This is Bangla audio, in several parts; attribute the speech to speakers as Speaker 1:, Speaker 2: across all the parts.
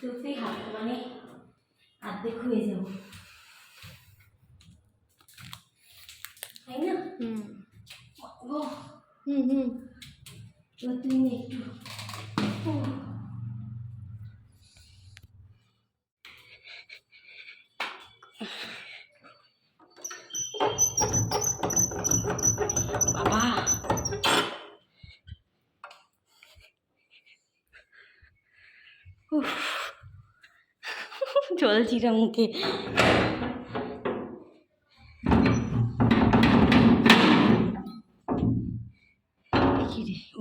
Speaker 1: সত্যিই হাত মানে অর্ধেক হয়ে যাব। তাই না?
Speaker 2: হুম। হুম হুম। চিরা মুখে।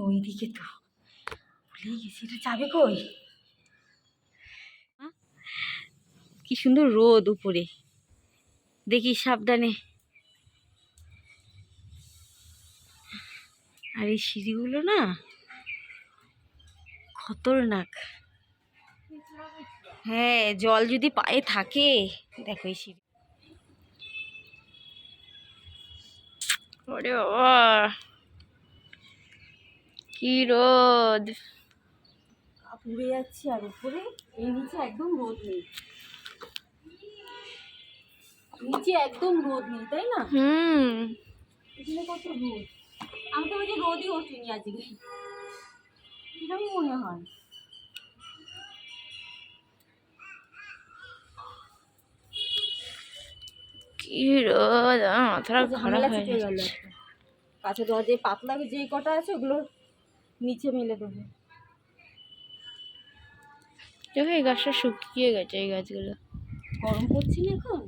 Speaker 2: ওইদিকে তো ভুলেই গেছি। এটা যাবে কই? কি সুন্দর রোদ উপরে। দেখি সাবধানে। আর এই সিঁড়িগুলো না খতরনাক। হ্যাঁ জল যদি পায়ে থাকে। দেখো এই সিঁড়ি। ওরে বাবা কি রোদ।
Speaker 1: পুড়ে যাচ্ছি আর উপরে এই নিচে একদম রোদ নেই। নিচে একদম রোদ নেই তাই না?
Speaker 2: হুম।
Speaker 1: এখানে কত রোদ? আমি তো বলছি রোদই ওঠেনি আজকে। এরকম মনে হয়।
Speaker 2: কি রোদ আমার মাথাটা খারাপ হয়ে
Speaker 1: কাছে যে পাতলা যে কটা আছে ওগুলো নিচে মেলে দেবো।
Speaker 2: দেখো এই গাছটা শুকিয়ে গেছে এই গাছগুলো।
Speaker 1: গরম পড়ছে না এখন?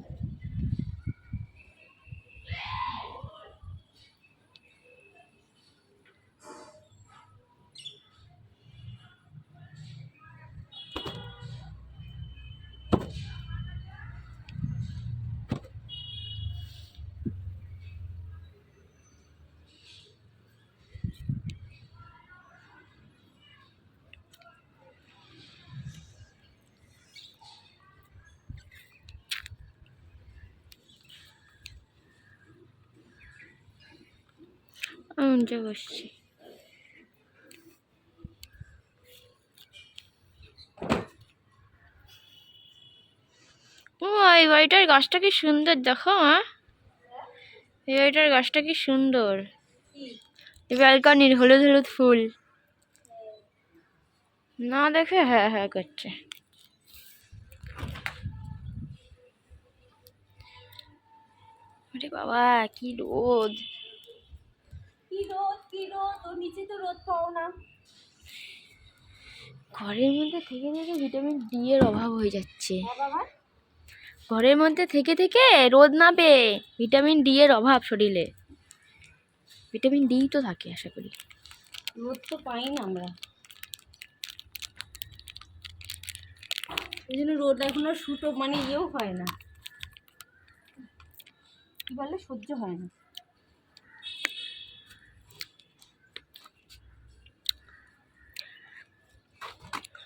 Speaker 2: যা বসছি ও, এই বাড়িটার গাছটা কি সুন্দর, দেখো মা এই বাড়িটার গাছটা কি সুন্দর। ব্যালকনির হলুদ হলুদ ফুল। না দেখে হ্যাঁ হ্যাঁ করছে। বাবা, কি রোদ।
Speaker 1: কি রোদ কি রোদ ওর নিচে তো রোদ পাও না।
Speaker 2: ঘরের মধ্যে থেকে থেকে ভিটামিন ডি এর অভাব হয়ে যাচ্ছে।
Speaker 1: হ্যাঁ বাবা।
Speaker 2: ঘরের মধ্যে থেকে থেকে রোদ না পেয়ে ভিটামিন ডি এর অভাব শরীরে। ভিটামিন ডি তো থাকে আশা করি।
Speaker 1: রোদ তো পাই না আমরা। এই জন্য রোদ এখন আর শুটো মানে ইয়েও হয় না। কি বলে? সহ্য হয় না।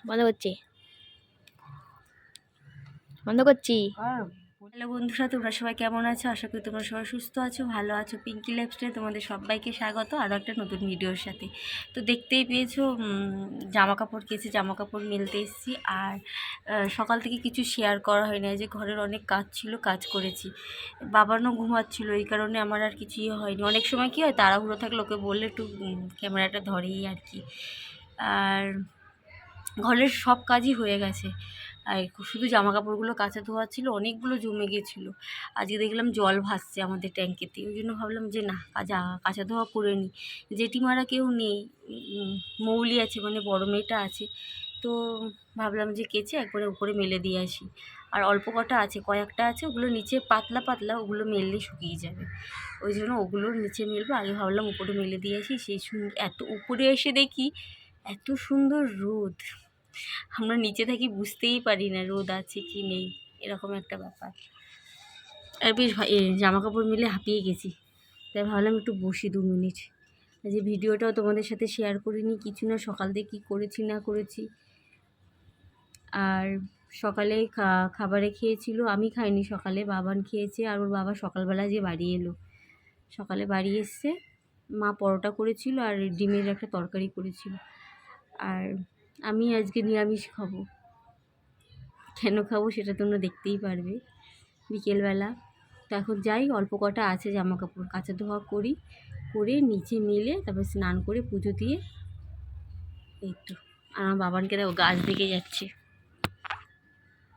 Speaker 2: বন্ধ করছি। বন্ধ করছি।
Speaker 1: হ্যালো বন্ধুরা তোমরা সবাই কেমন আছো? আশা করি তোমরা সবাই সুস্থ আছো ভালো আছো। পিঙ্কি লাইফস্টাইলে তোমাদের সবাইকে স্বাগত আরও একটা নতুন ভিডিওর সাথে। তো দেখতেই পেয়েছ উম, জামা কাপড় কেছে জামা কাপড় মেলতে এসেছি। আর সকাল থেকে কিছু শেয়ার করা হয় না যে ঘরের অনেক কাজ ছিল কাজ করেছি। বাবানও ঘুমাচ্ছিল এই কারণে আমার আর কিছুই হয়নি। অনেক সময় কী হয় তাড়াহুড়ো থাকলে ওকে বললে একটু ক্যামেরাটা ধরেই আর কি। আর ঘরের সব কাজই হয়ে গেছে। আর শুধু জামা কাপড়গুলো কাঁচা ধোয়া ছিল, অনেকগুলো জমে গিয়েছিল। আজকে দেখলাম জল ভাসছে আমাদের ট্যাঙ্কেতে। ওই জন্য ভাবলাম যে, না কাজা কাঁচা ধোয়া করে নিই। জেঠিমারা কেউ নেই মৌলি আছে মানে বড় মেয়েটা আছে। তো ভাবলাম যে, কেচে একবারে উপরে মেলে দিয়ে আসি। আর অল্প কটা আছে, কয়েকটা আছে, ওগুলো নিচে পাতলা পাতলা, ওগুলো মেললে শুকিয়ে যাবে। ওই জন্য ওগুলো নিচে মেলবো, আগে ভাবলাম উপরে মেলে দিয়ে আসি। সেই এত উপরে এসে দেখি, এত সুন্দর রোদ। আমরা নিচে থাকি বুঝতেই পারি না রোদ আছে কি নেই, এরকম একটা ব্যাপার। আর বেশ জামা কাপড় মিলে হাঁপিয়ে গেছি। তাই ভাবলাম একটু বসি দু মিনিট। যে ভিডিওটাও তোমাদের সাথে শেয়ার করিনি, কিছু না সকাল থেকে কী করেছি না করেছি। আর সকালে খাবারে খেয়েছিল, আমি খাইনি সকালে, বাবান খেয়েছে, আর ওর বাবা সকালবেলা যে বাড়ি এলো। সকালে বাড়ি এসছে, মা পরোটা করেছিল আর ডিমের একটা তরকারি করেছিল। আর আমি আজকে নিরামিষ খাব। কেন খাব সেটা তোমরা দেখতেই পারবে। বিকেলবেলা। তো এখন যাই, অল্প কটা আছে জামা কাপড় কাঁচা ধোয়া করি, করে নিচে মিলে তারপর স্নান করে পুজো দিয়ে এই তো। আর আমার বাবানকে দেখো গাছ দিকে যাচ্ছে।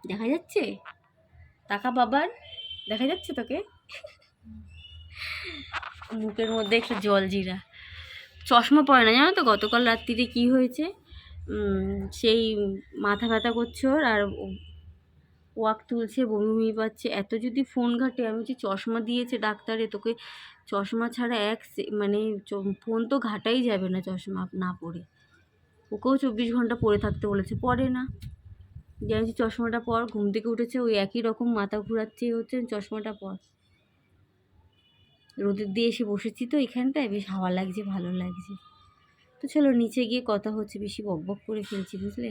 Speaker 1: দেখা যাচ্ছে? টাকা বাবার দেখা যাচ্ছে তোকে? মুখের মধ্যে একটু জল জিরা। চশমা পড়ে না জানো তো গতকাল রাত্রিরে কি হয়েছে? সেই মাথা ব্যথা করছে ওর আর ওয়াক তুলছে, বমি বমি পাচ্ছে। এত যদি ফোন ঘাটে, আমি যে চশমা দিয়েছে ডাক্তারে, তোকে চশমা ছাড়া এক মানে ফোন তো ঘাটাই যাবে না চশমা না পরে। ওকেও চব্বিশ ঘণ্টা পরে থাকতে বলেছে পরে না। জানি চশমাটা পর, ঘুম থেকে উঠেছে, ওই একই রকম মাথা ঘুরাচ্ছে হচ্ছে চশমাটা পর। রোদের দিয়ে এসে বসেছি তো এখানটায়, বেশ হাওয়া লাগছে, ভালো লাগছে। তো চলো নিচে গিয়ে কথা হচ্ছে বেশি বক বক করে ফেলছি বুঝলে?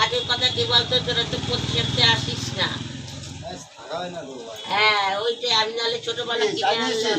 Speaker 3: আগের কথা কি বলতো তোরা তো আসিস না। হ্যাঁ ওইটাই আমি নাহলে ছোটবেলা কিনে আনলাম।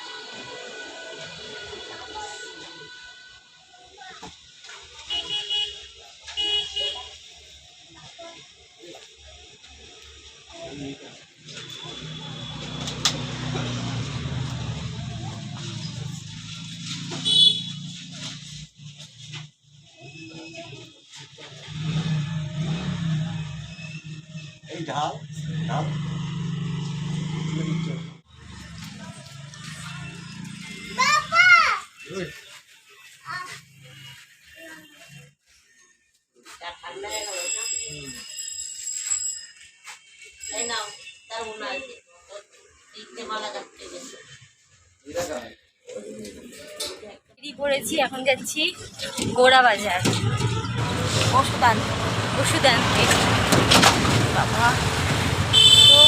Speaker 3: গেছে
Speaker 1: রেডি করেছি এখন যাচ্ছি গোড়া বাজার। ওষুধ আনতে ওষুধ আনতে। বাবা। তো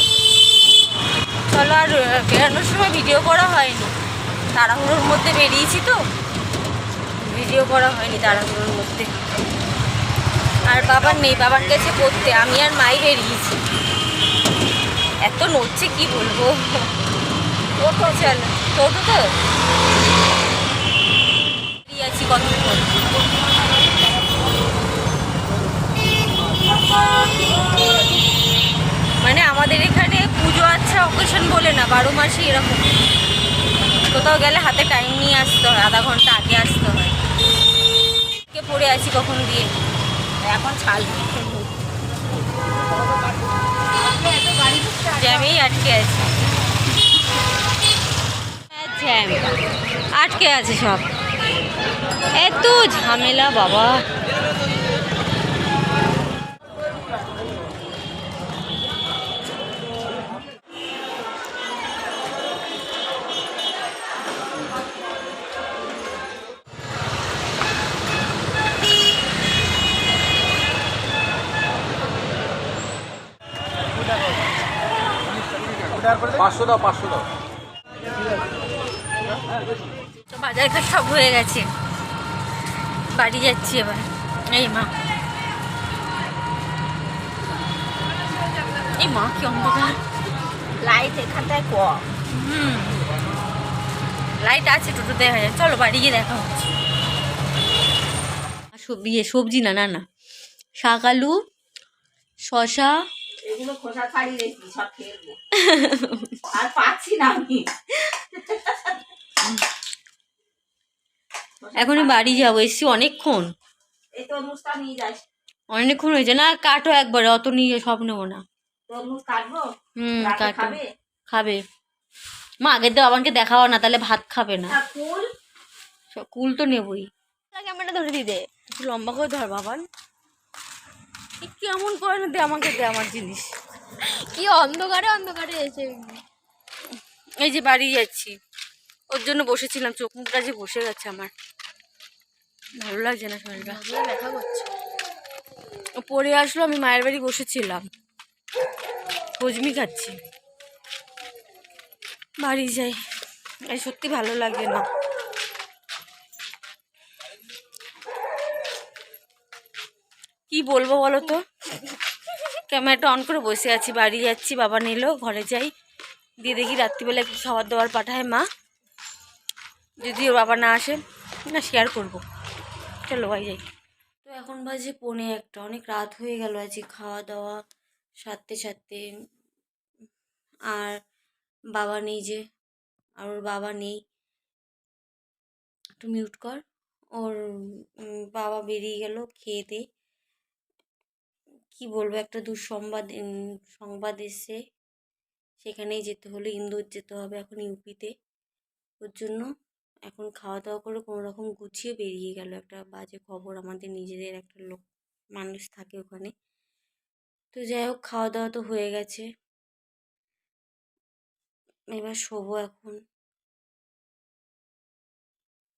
Speaker 1: চলো আর বেরোনোর সময় ভিডিও করা হয়নি। তাড়াহুড়োর মধ্যে বেরিয়েছি তো। ভিডিও করা হয়নি তাড়াহুড়োর মধ্যে। আর বাবার নেই বাবার গেছে পড়তে আমি আর মাই বেরিয়েছি। এত নড়ছে কি বলব? টোটো চল, টোটো তো? আছি কতক্ষণ? মানে আমাদের এখানে পুজো আচ্ছা অকেশন বলে না, বারো মাসে এরকম। কোথাও গেলে হাতে টাইম নিয়ে আসতে হয়, আধা ঘণ্টা আগে আসতে হয়। পড়ে আছি কখন দিয়ে? এখন ছাল জ্যামেই আটকে আছে। জ্যাম। আটকে আছে সব। এত ঝামেলা, বাবা।
Speaker 4: পাঁচশো দাও পাঁচশো দাও।
Speaker 1: বাজার ঘাট সব হয়ে গেছে। বাড়ি যাচ্ছি এবার। এই মা। এই মা কি অন্ধকার?
Speaker 3: লাইট এখানটায় কম।
Speaker 1: হুম। লাইট আছে টোটো দেখা যায় চলো বাড়ি গিয়ে দেখা হচ্ছে। সবজি ইয়ে, সবজি না না না। শাক আলু শশা
Speaker 3: এগুলো খোসা ছাড়িয়ে রেখেছি সব ফেলব আর পাচ্ছি না আমি।
Speaker 1: এখনই বাড়ি যাব এসছি অনেকক্ষণ।
Speaker 3: এই তরমুজটা নিয়ে যাস।
Speaker 1: অনেকক্ষণ হয়েছে। না কাটো একবারে অত নিয়ে সব নেব না।
Speaker 3: তরমুজ কাটবো?
Speaker 1: হুম কাটো।
Speaker 3: খাবে?
Speaker 1: মা আগের দিয়ে বাবানকে দেখাও না তাহলে ভাত খাবে না। কুল? তো নেবই। ক্যামেরাটা ধরে দিদে একটু লম্বা করে ধর বাবান। কেমন করে না দে আমাকে দে আমার জিনিস।
Speaker 2: কি অন্ধকারে অন্ধকারে এসে
Speaker 1: এই যে বাড়ি যাচ্ছি। ওর জন্য বসেছিলাম চোখ মুখটা যে বসে গেছে আমার। ভালো লাগছে না শরীরটা।
Speaker 2: দেখা করছে।
Speaker 1: ও পরে আসলো আমি মায়ের বাড়ি বসেছিলাম। হজমি খাচ্ছি। বাড়ি যাই। এই সত্যি ভালো লাগে না। বলব বলো তো? ক্যামেরাটা অন করে বসে আছি, বাড়ি যাচ্ছি, বাবা নিল, ঘরে যাই। দিয়ে দেখি রাত্রিবেলা কি খাবার দাবার পাঠায় মা। যদি ওর বাবা না আসে, না শেয়ার করব। চলো ভাই যাই। তো এখন বাজে পনে একটা, অনেক রাত হয়ে গেল আজকে খাওয়া দাওয়া, সারতে সারতে। আর বাবা নেই যে, আর ওর বাবা নেই। একটু মিউট কর। ওর বাবা বেরিয়ে গেল খেয়ে দে। কি বলব? একটা দুঃসংবাদ সংবাদ এসছে। সেখানেই যেতে হলো, ইন্দোর যেতে হবে এখন ইউপিতে। ওর জন্য এখন খাওয়া দাওয়া করে কোনো রকম গুছিয়ে বেরিয়ে গেল। একটা বাজে খবর আমাদের নিজেদের একটা লোক, মানুষ থাকে ওখানে। তো যাই হোক খাওয়া দাওয়া তো হয়ে গেছে। এবার শোবো এখন।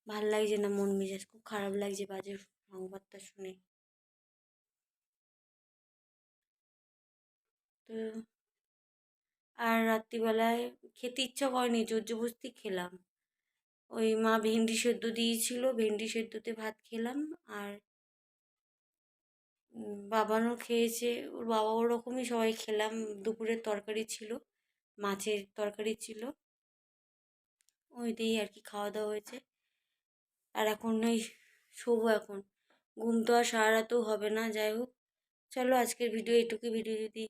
Speaker 1: ভালো লাগছে না, মন মেজাজ খুব খারাপ লাগছে বাজে সংবাদটা শুনে। তো আর রাত্রিবেলায় খেতে ইচ্ছা করেনি জোর জবরদস্তি খেলাম। ওই মা ভেন্ডি সেদ্ধ দিয়েছিল, ভেন্ডি সেদ্ধতে ভাত খেলাম আর বাবানও খেয়েছে, ওর বাবা ওরকমই সবাই খেলাম, দুপুরের তরকারি ছিল, মাছের তরকারি ছিল। ওই দিয়েই আর কি খাওয়া দাওয়া হয়েছে। আর এখন ওই শোবো এখন, ঘুম তো আর সারা রাতেও হবে না, যাই হোক। চলো আজকের ভিডিও এইটুকুই ভিডিও যদি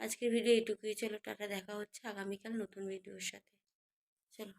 Speaker 1: আজকের ভিডিও এটুকুই চলো টাটা দেখা হচ্ছে আগামীকাল নতুন ভিডিওর সাথে। চলো।